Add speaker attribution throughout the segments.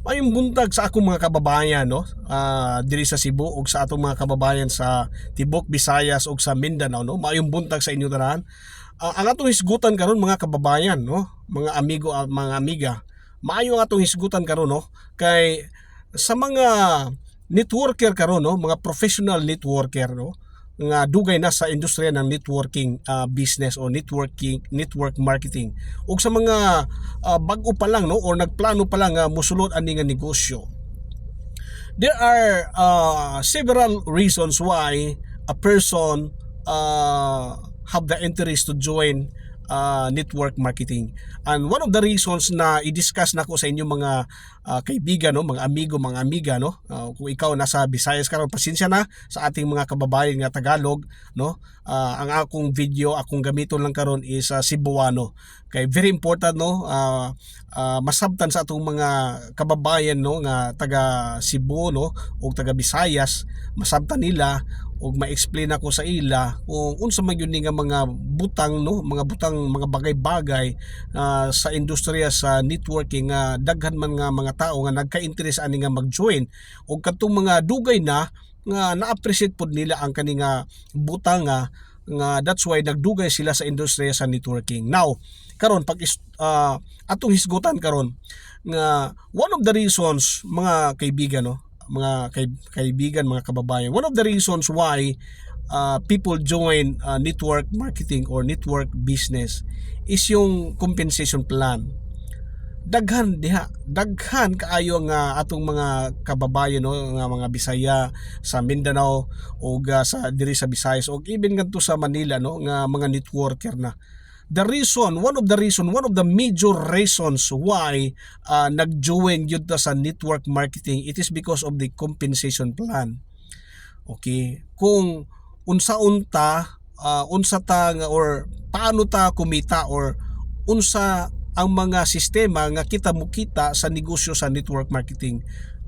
Speaker 1: Mayong buntag sa akong mga kababayan no? Ah, diri sa Cebu ug sa atong mga kababayan sa Tibok, Visayas ug sa Mindanao no? Mayong buntag sa inyo tanan. Ah, ang atong hisgutan karon mga kababayan no? Mga amigo at mga amiga maayo ang atong hisgutan karon no? Kay sa mga networker karon no? Mga professional networker no nga dugay na sa industriya ng networking ah, business o networking network marketing. Ug sa mga ah, bag-o pa lang no or nagplano pa lang nga musulod ani nga negosyo. There are uh, several reasons why a person uh, have the interest to join uh, network marketing. And one of the reasons na i-discuss na ko sa inyo mga uh, kaibigan, no, mga amigo, mga amiga, no, uh, kung ikaw nasa Visayas ka pasensya na sa ating mga kababayan nga Tagalog, no, uh, ang akong video, akong gamiton lang karon is uh, Cebuano. Kay very important no, uh, uh, masabtan sa atong mga kababayan no nga taga Cebu no ug taga Visayas, masabtan nila ug ma-explain ako sa ila kung unsa man yun nga mga butang no? Mga butang mga bagay-bagay ah, sa industriya sa networking nga daghan man nga mga tao nga nagka-interest ani nga mag-join. Ug katong mga dugay na nga na-appreciate pod nila ang kani butang nga nga that's why nagdugay sila sa industriya sa networking. Now karon pag ah, atong hisgutan karon nga one of the reasons mga kaibigan no mga kaibigan, mga kababayan. One of the reasons why uh, people join uh, network marketing or network business is yung compensation plan. Daghan diha, daghan kaayo nga atong mga kababayan no nga mga Bisaya sa Mindanao o sa diri sa Visayas o even ngadto sa Manila no nga mga networker na the reason, one of the reason, one of the major reasons why uh, nag-join yun ta sa network marketing, it is because of the compensation plan. Okay? Kung unsa-unta, uh, unsa ta or paano ta kumita or unsa ang mga sistema nga kita mo kita sa negosyo sa network marketing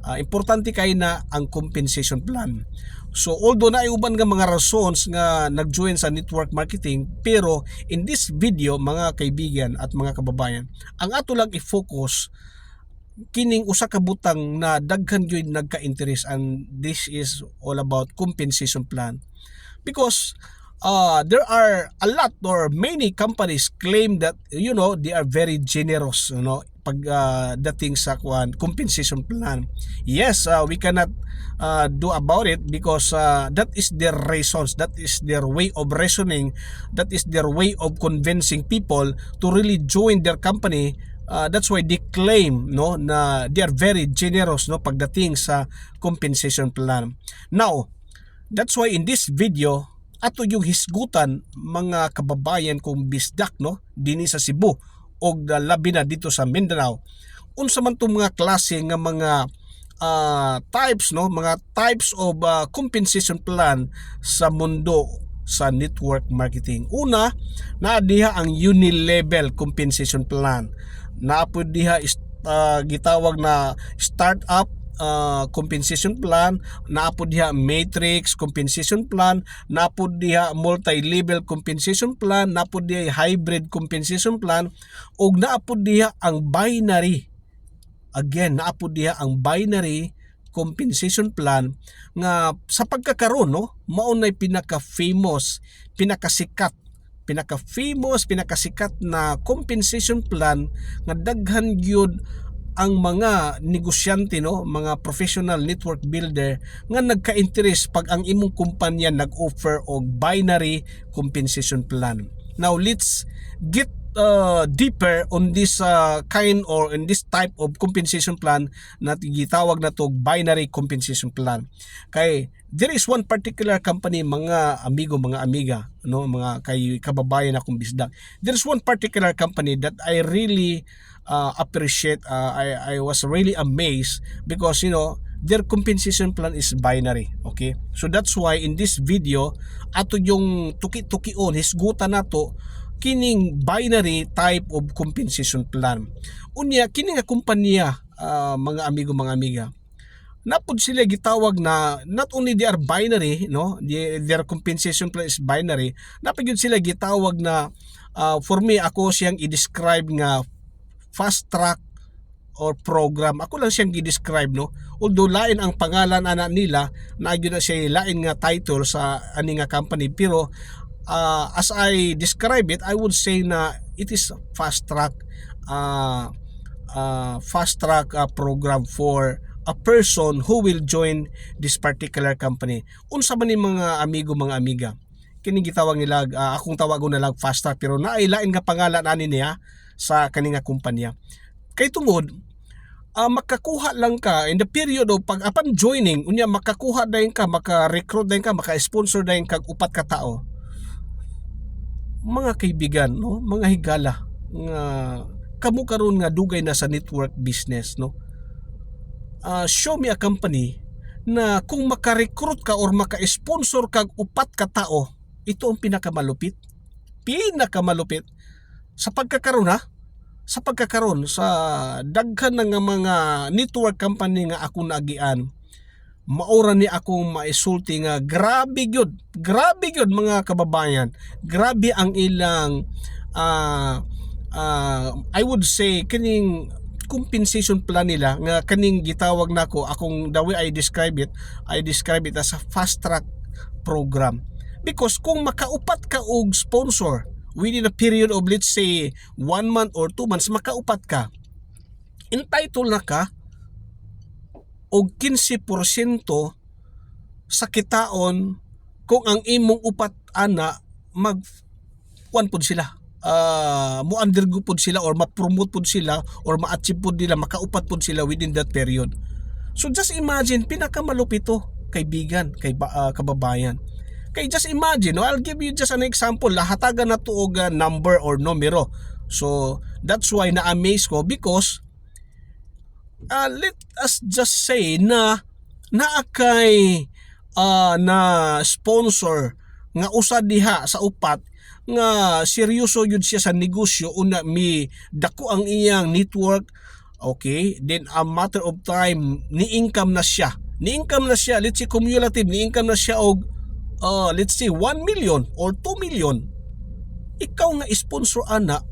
Speaker 1: uh, importante kay na ang compensation plan. So although na uban nga mga rasons nga nag-join sa network marketing pero in this video mga kaibigan at mga kababayan ang ato lang i-focus kining usa ka butang na daghan gyud nagka-interest and this is all about compensation plan. Because uh, there are a lot or many companies claim that you know they are very generous you know pag uh, dating sa kwan compensation plan. Yes uh, we cannot uh, do about it because uh, that is their reasons that is their way of reasoning that is their way of convincing people to really join their company. Uh, that's why they claim no na they are very generous no pagdating sa compensation plan. Now that's why in this video ato yung hisgutan mga kababayan kong bisdak no dinhi sa Cebu og labi na dito sa Mindanao. Unsa man tong mga klase nga mga ah, types no? Mga types of ah, compensation plan sa mundo sa network marketing. Una naa diha ang unilevel compensation plan. Naa po diha ah, gitawag na startup uh, compensation plan, naapod diha matrix compensation plan, naapod diha multi-level compensation plan, naapod diha hybrid compensation plan, ug naapod diha ang binary. Again, naapod diha ang binary compensation plan nga sa pagkakaroon no mao nay pinaka-famous, pinakasikat pinaka-famous, pinakasikat na compensation plan nga daghan gyud ang mga negosyante no mga professional network builder nga nagka-interest pag ang imong kumpanya nag-offer og binary compensation plan. Now let's get uh, deeper on this uh, kind or in this type of compensation plan na gitawag na to binary compensation plan. Kay there is one particular company mga amigo mga amiga no mga kay kababayan akong bisdak there is one particular company that I really uh, appreciate uh, I I was really amazed because you know their compensation plan is binary okay? So that's why in this video ato yung tuki-tukion hisgutan nato kining binary type of compensation plan unya kini nga kumpanya uh, mga amigo mga amiga napod sila gitawag na not only they are binary no their compensation plan is binary napod yun sila gitawag na uh, for me ako siyang i-describe nga fast track or program. Ako lang siyang gi-describe no. Although lain ang pangalan ana nila, naagyo na siya lain nga title sa ani nga company pero uh, as I describe it, I would say na it is fast track uh, uh, fast track uh, program for a person who will join this particular company. Unsa man ni mga amigo mga amiga? Kini gitawag nila uh, akong tawagon na lang fast track pero naay lain nga pangalan ani niya sa kaninga kumpanya. Kay tungod uh, makakuha lang ka in the period of pag upon joining unya makakuha dayon ka maka-recruit dayon ka maka-sponsor dayon kag upat ka tao mga kaibigan no? Mga higala nga kamo karon nga dugay na sa network business no? Uh, show me a company na kung maka-recruit ka or maka-sponsor kag upat ka tao ito ang pinakamalupit. Pinakamalupit sa pagkakaroon ha? Sa pagkakaroon sa daghan ng mga network company nga ako nagian maura ni akong maisulti nga grabe gyud grabe gyud mga kababayan. Grabe ang ilang uh, uh, I would say kining compensation plan nila nga kaning gitawag nako akong the way I describe it I describe it as a fast track program. Because kung makaupat ka og sponsor within a period of let's say one month or two months makaupat ka entitled na ka og 15% sa kitaon kung ang imong upat ana mag kuan pud sila uh, mo undergo pud sila or ma-promote pud sila or ma-achieve pud nila makaupat pud sila within that period so just imagine pinakamalupito kaibigan kay uh, kababayan Kay just imagine, no? I'll give you just an example. Lahatagan na tuog uh, number or numero. So, that's why na-amaze ko because uh, let us just say na naakay uh, na sponsor nga usa diha sa upat nga seryoso yun siya sa negosyo. Una mi dako ang iyang network. Okay then a matter of time ni income na siya. Ni income na siya let's say cumulative ni income na siya og uh, let's say 1 million or 2 million, ikaw nga sponsor ana,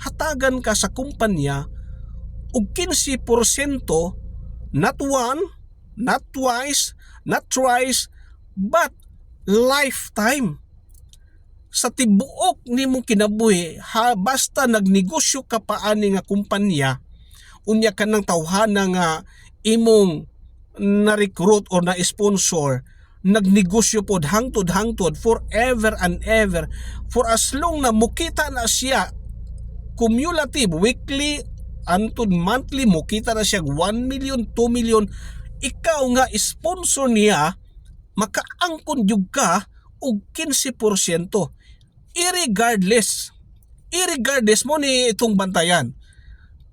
Speaker 1: hatagan ka sa kumpanya og 15% not one, not twice, not thrice, but lifetime. Sa tibuok nimo kinabuhi ha basta nagnegosyo ka pa ani nga kumpanya unya ka ng tawhana nga imong na-recruit or na-sponsor nagnegosyo pod hangtod-hangtod forever and ever. For as long na mukita na siya cumulative weekly antod monthly mukita na siya 1 million 2 million. Ikaw nga sponsor niya makaangkon jud ka og 15% irregardless irregardless mo ni itong bantayan.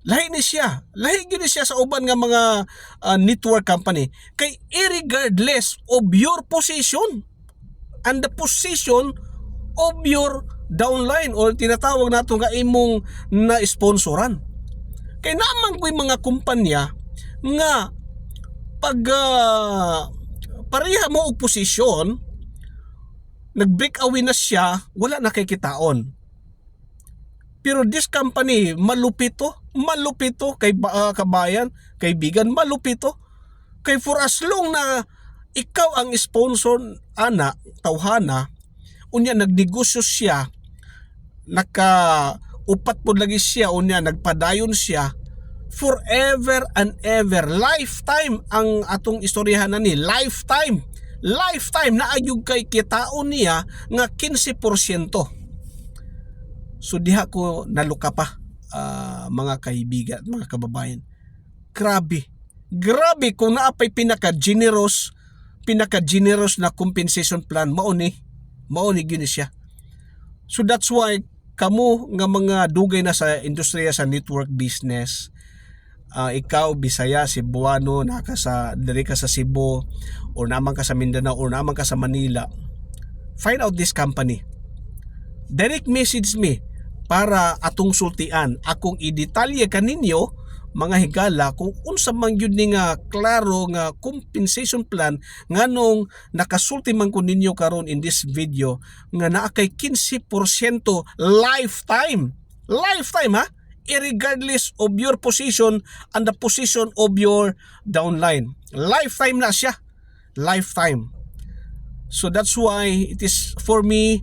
Speaker 1: Lahi ni siya lahi gyud siya sa uban nga mga uh, network company. Kay irregardless of your position and the position of your downline or tinatawag nato nga imong na sponsoran kay naman ko'y mga kumpanya nga pag uh, pareha mo og posisyon nag-break away na siya wala na kay kitaon pero this company, malupito. Malupito kay uh, kabayan, kaibigan, malupito. Kay for as long na ikaw ang sponsor, ana, tawhana, unya nagnegosyo siya, naka upat po lagi siya, unya nagpadayon siya, forever and ever, lifetime ang atong istoryahan na ni, lifetime, lifetime na ayug kay kitaon niya nga 15%. So diha ko naluka pa uh, mga kaibigan, mga kababayan. Grabe. Grabe kung naapay pinaka-generous pinaka-generous na compensation plan mao ni mao ni gini siya. So that's why kamo nga mga dugay na sa industriya sa network business uh, ikaw Bisaya, Cebuano, naka sa diri ka sa Cebu or naman ka sa Mindanao or naman ka sa Manila. Find out this company. Direct message me para atong sultian akong idetalye kaninyo mga higala kung unsa man gyud ni nga klaro nga compensation plan nganong nakasulti man ko ninyo karon in this video nga naa kay 15% lifetime lifetime ha irregardless of your position and the position of your downline. Lifetime na siya. Lifetime. So that's why it is for me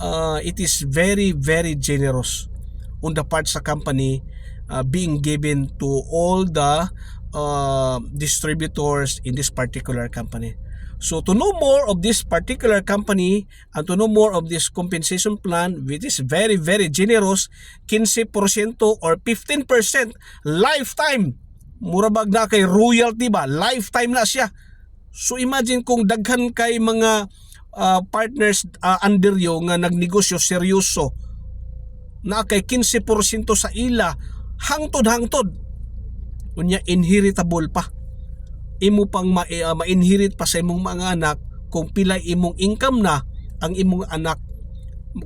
Speaker 1: uh, it is very very generous on the part sa company uh, being given to all the uh, distributors in this particular company. So to know more of this particular company and to know more of this compensation plan which is very very generous 15% or 15% lifetime. Murabag na kay royalty ba? Lifetime na siya. So imagine kung daghan kay mga ah, partners ah, under yo nga nagnegosyo seryoso na kay 15% sa ila hangtod-hangtod. Unya inheritable pa imo pang ma- ah, ma-inherit pa sa imong mga anak kung pila imong income na ang imong anak.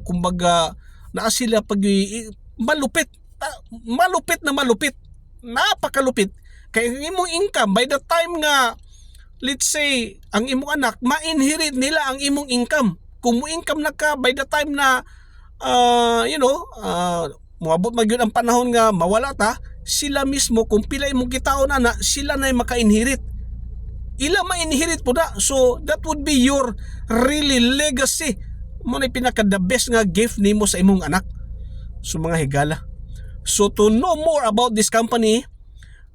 Speaker 1: Kumbaga naa sila pag malupit. Malupit na malupit. Napakalupit. Kay ang imong income by the time nga let's say ang imong anak ma-inherit nila ang imong income. Kung mo income na ka by the time na ah, you know uh, moabot magyud ang panahon nga mawala ta sila mismo kung pila imong kitaon na sila na maka-inherit ila ma-inherit po da so that would be your really legacy. Mo na pinaka the best nga gift nimo sa imong anak. So mga higala. So to know more about this company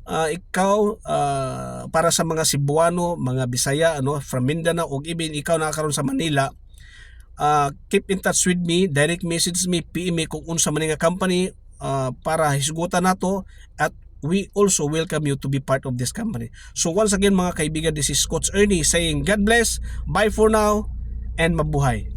Speaker 1: uh, ikaw uh, para sa mga Cebuano, mga Bisaya ano from Mindanao ug even ikaw nakakaroon sa Manila uh, keep in touch with me. Direct message me PM me kung unsa man nga company uh, para hisgutan nato at we also welcome you to be part of this company. So once again mga kaibigan this is Coach Ernie saying God bless. Bye for now and mabuhay